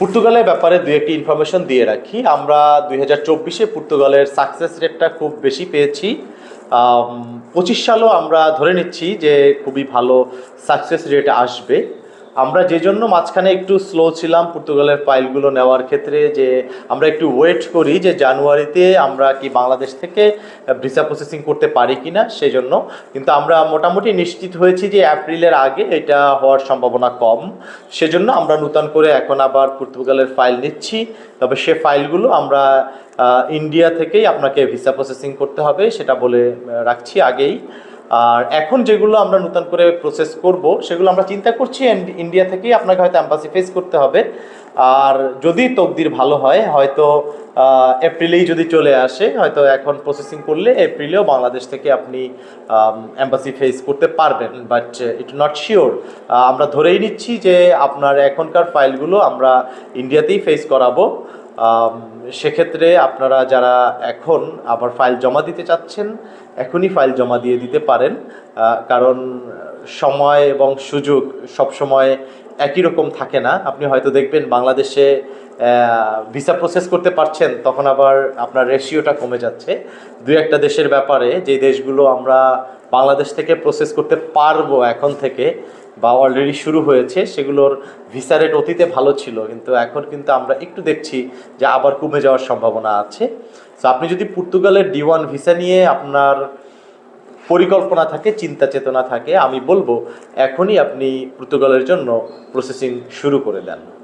পর্তুগালের ব্যাপারে দু একটি ইনফরমেশন দিয়ে রাখি। আমরা দুই হাজার চব্বিশে পর্তুগালের সাকসেস রেটটা খুব বেশি পেয়েছি। পঁচিশ সালও আমরা ধরে নিচ্ছি যে খুবই ভালো সাকসেস রেট আসবে। আমরা যে জন্য মাঝখানে একটু স্লো ছিলাম পর্তুগালের ফাইলগুলো নেওয়ার ক্ষেত্রে যে আমরা একটু ওয়েট করি যে জানুয়ারিতে আমরা কি বাংলাদেশ থেকে ভিসা প্রসেসিং করতে পারি কি না সেই জন্য। কিন্তু আমরা মোটামুটি নিশ্চিত হয়েছি যে এপ্রিলের আগে এটা হওয়ার সম্ভাবনা কম। সেজন্য আমরা নূতন করে এখন আবার পর্তুগালের ফাইল নিচ্ছি। তবে সে ফাইলগুলো আমরা ইন্ডিয়া থেকেই আপনাকে ভিসা প্রসেসিং করতে হবে সেটা বলে রাখছি আগেই। আর এখন যেগুলো আমরা নতুন করে প্রসেস করব, সেগুলো আমরা চিন্তা করছি ইন্ডিয়া থেকেই আপনাকে হয়তো অ্যাম্বাসি ফেস করতে হবে। আর যদি তকদির ভালো হয়, হয়তো এপ্রিলেই যদি চলে আসে, হয়তো এখন প্রসেসিং করলে এপ্রিলেও বাংলাদেশ থেকে আপনি অ্যাম্বাসি ফেস করতে পারবেন। বাট ইট নট শিওর আমরা ধরেই নিচ্ছি যে আপনার এখনকার ফাইলগুলো আমরা ইন্ডিয়াতেই ফেস করাবো। সেক্ষেত্রে আপনারা যারা এখন আবার ফাইল জমা দিতে চাচ্ছেন, এখনই ফাইল জমা দিয়ে দিতে পারেন। কারণ সময় এবং সুযোগ সব সময় একই রকম থাকে না। আপনি হয়তো দেখবেন বাংলাদেশে ভিসা প্রসেস করতে পারছেন, তখন আবার আপনার রেশিওটা কমে যাচ্ছে। দুই একটা দেশের ব্যাপারে যে দেশগুলো আমরা বাংলাদেশ থেকে প্রসেস করতে পারব এখন থেকে বা অলরেডি শুরু হয়েছে, সেগুলোর ভিসা রেট অতীতে ভালো ছিল। কিন্তু এখন কিন্তু আমরা একটু দেখছি যে আবার কমে যাওয়ার সম্ভাবনা আছে। তো আপনি যদি পর্তুগালের ডি ওয়ান ভিসা নিয়ে আপনার পরিকল্পনা থাকে, চিন্তা চেতনা থাকে। আমি বলব, এখনই আপনি পর্তুগালের জন্য প্রসেসিং শুরু করে দেন।